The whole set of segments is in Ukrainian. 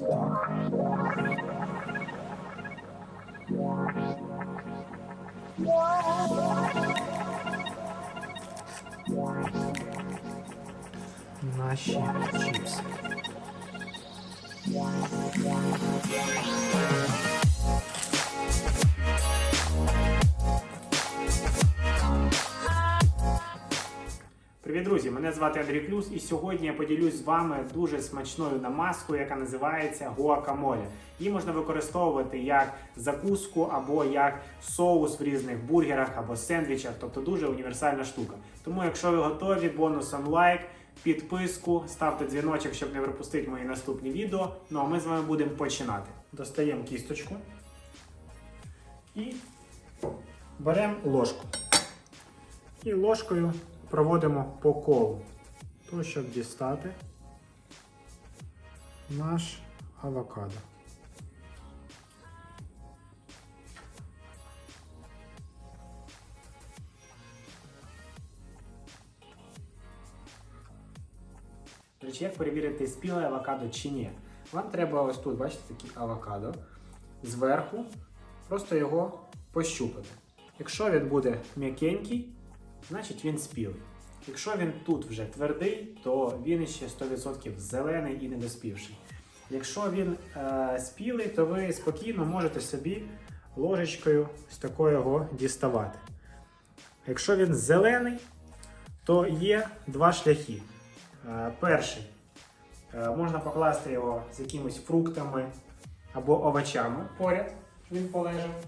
Ось так. Наші чіпси. Друзі! Мене звати Андрій Клюс, і сьогодні я поділюсь з вами дуже смачною намазкою, яка називається гуакамоле. Її можна використовувати як закуску або як соус в різних бургерах або сендвічах, тобто дуже універсальна штука. Тому, якщо ви готові, бонусом лайк, підписку, ставте дзвіночок, щоб не пропустити мої наступні відео. Ну а ми з вами будемо починати. Достаємо кісточку і беремо ложку. І ложкою проводимо по колу, то щоб дістати наш авокадо. Речі, як перевірити, спіле авокадо чи ні? Вам треба ось тут, бачите, такий авокадо. Зверху просто його пощупати. Якщо він буде м'якенький, значить він спілий. Якщо він тут вже твердий, то він ще 100% зелений і недоспівший. Якщо він е, спілий, то ви спокійно можете собі ложечкою з такою його діставати. Якщо він зелений, то є два шляхи. Е, перший е, можна покласти його з якимись фруктами або овочами поряд, він полежав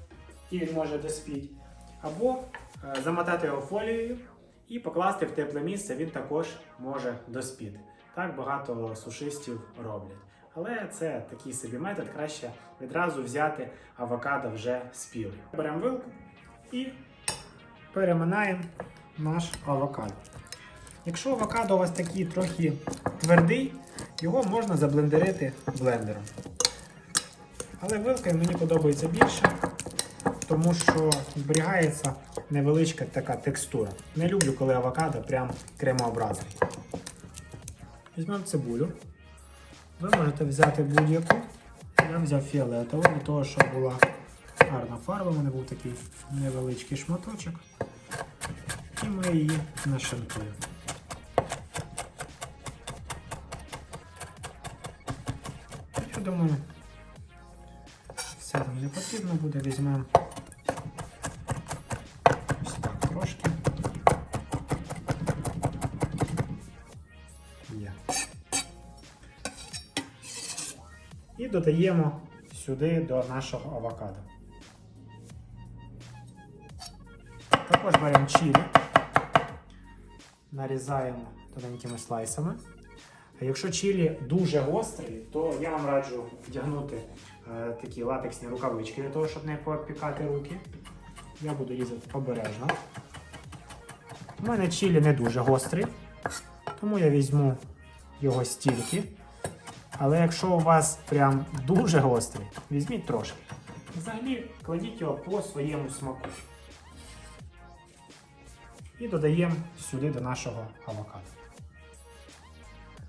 і він може доспіти. Або замотати його фолією і покласти в тепле місце, він також може доспіти. Так багато сушистів роблять. Але це такий собі метод, краще відразу взяти авокадо вже спілий. Беремо вилку і переминаємо наш авокадо. Якщо авокадо у вас такий трохи твердий, його можна заблендерити блендером. Але вилкою мені подобається більше, тому що зберігається невеличка така текстура. Не люблю, коли авокадо прям кремообразний. Візьмемо цибулю. Ви можете взяти будь-яку. Я взяв фіолетову для того, щоб була гарна фарба. У мене був такий невеличкий шматочок. І ми її нашинкуємо. Я думаю, все нам не потрібно буде, візьмемо додаємо сюди до нашого авокадо. Також беремо чилі, нарізаємо тоненькими слайсами. Якщо чилі дуже гострий, то я вам раджу вдягнути е, такі латексні рукавички для того, щоб не попікати руки. Я буду різати обережно. У мене чилі не дуже гострий, тому я візьму його стільки. Але якщо у вас прям дуже гострий, візьміть трошки. Взагалі кладіть його по своєму смаку. І додаємо сюди до нашого авокадо.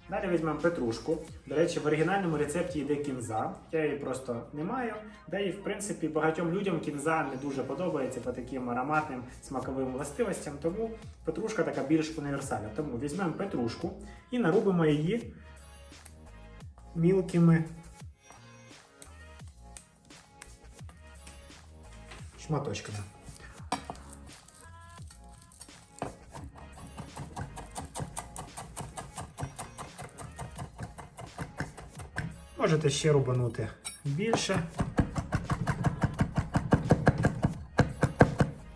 Далі візьмемо петрушку. До речі, в оригінальному рецепті йде кінза. Я її просто не маю. Да і в принципі багатьом людям кінза не дуже подобається по таким ароматним смаковим властивостям, тому петрушка така більш універсальна. Тому візьмемо петрушку і нарубимо її мілкими шматочками. Можете ще рубанути більше.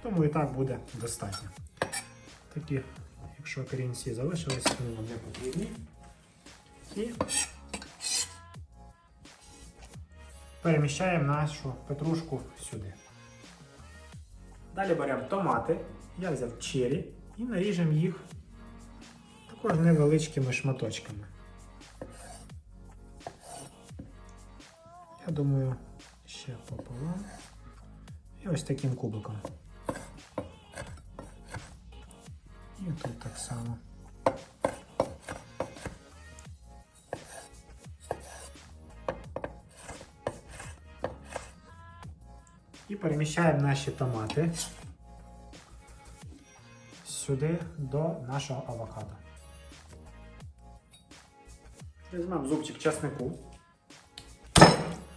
Тому і так буде достатньо. Такі, якщо корінці залишились, вони нам не потрібні. І переміщаємо нашу петрушку сюди. Далі беремо томати. Я взяв чері і наріжемо їх також невеличкими шматочками. Я думаю, ще пополам. І ось таким кубиком. І тут так само. І переміщаємо наші томати сюди до нашого авокадо. Візьмемо зубчик часнику,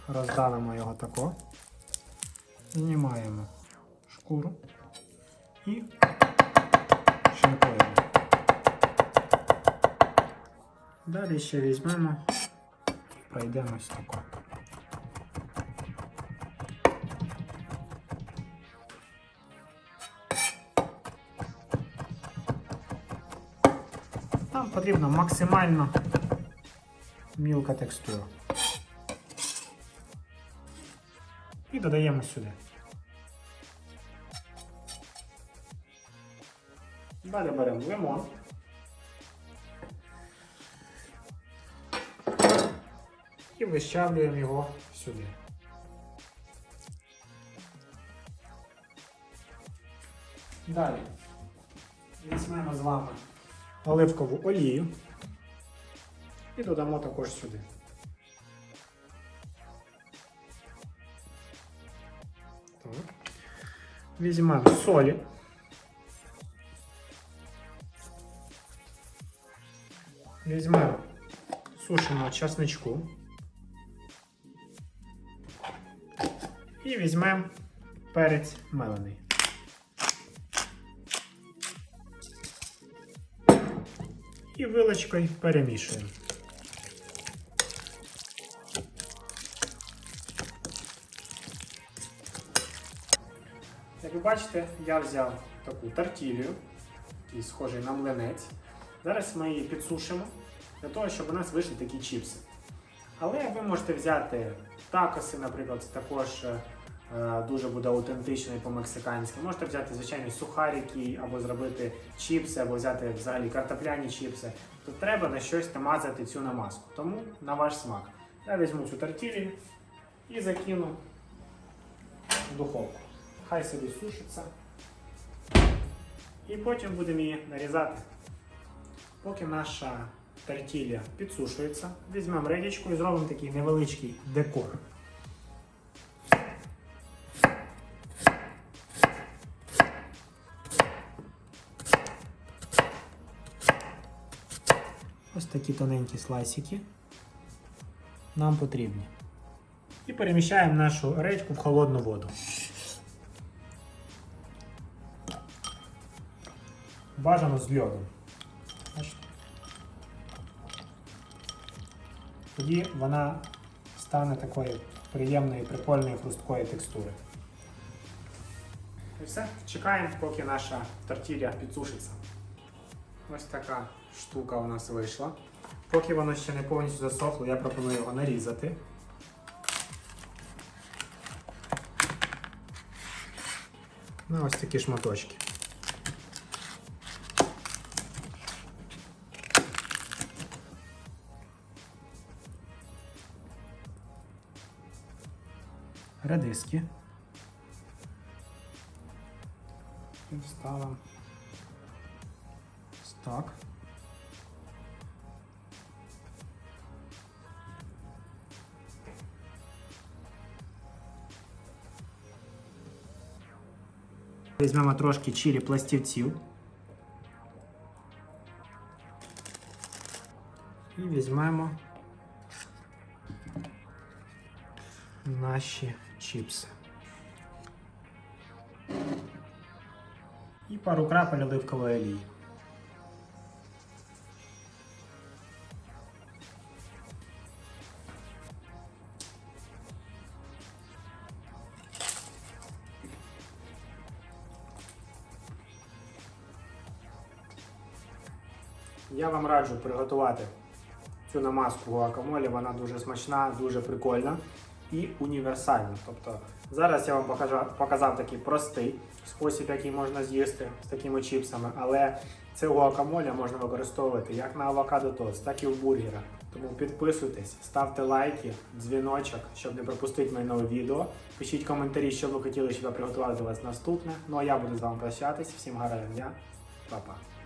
роздавимо його тако, знімаємо шкуру і шинкуємо. Далі ще візьмемо, пройдемось тако. Нам потрібно максимально мілка текстура. І додаємо сюди. Далі беремо лимон. І вищавлюємо його сюди. Далі візьмемо з вами оливкову олію і додамо також сюди. Візьмемо солі. Візьмемо сушеного часничку. І візьмемо перець мелений. І вилочкою перемішуємо. Як ви бачите, я взяв таку тартілію, який схожий на млинець. Зараз ми її підсушимо для того, щоб у нас вийшли такі чіпси. Але ви можете взяти такоси, наприклад, також е, дуже буде аутентично і по-мексиканськи. Можете взяти звичайні сухарики, або зробити чіпси, або взяти взагалі картопляні чіпси. То треба на щось намазати цю намазку. Тому на ваш смак. Я візьму цю тортілію і закину в духовку. Хай собі сушиться. І потім будемо її нарізати. Поки наша тортілля підсушується, візьмемо редічку і зробимо такий невеличкий декор. Ось такі тоненькі слайсики нам потрібні. І переміщаємо нашу редьку в холодну воду. Бажано з льодом. Тоді вона стане такої приємної, прикольної хрусткої текстури. І все, чекаємо, поки наша тортілля підсушиться. Ось така штука у нас вийшла. Поки воно ще не повністю засохло, я пропоную його нарізати. На ось такі шматочки. Редиски. І вставимо так. Візьмемо трошки чилі пластівців. І візьмемо наші чіпси. І пару крапель оливкової олії. Я вам раджу приготувати цю намазку гуакамолі. Вона дуже смачна, дуже прикольна і універсальна. Тобто зараз я вам покажу, показав такий простий спосіб, який можна з'їсти з такими чіпсами, але це гуакамолі можна використовувати як на авокадо тост, так і в бургерах. Тому підписуйтесь, ставте лайки, дзвіночок, щоб не пропустити моє нове відео. Пишіть коментарі, що ви хотіли, щоб я приготував для вас наступне. Ну а я буду з вами прощатись. Всім гарного дня, Па-па.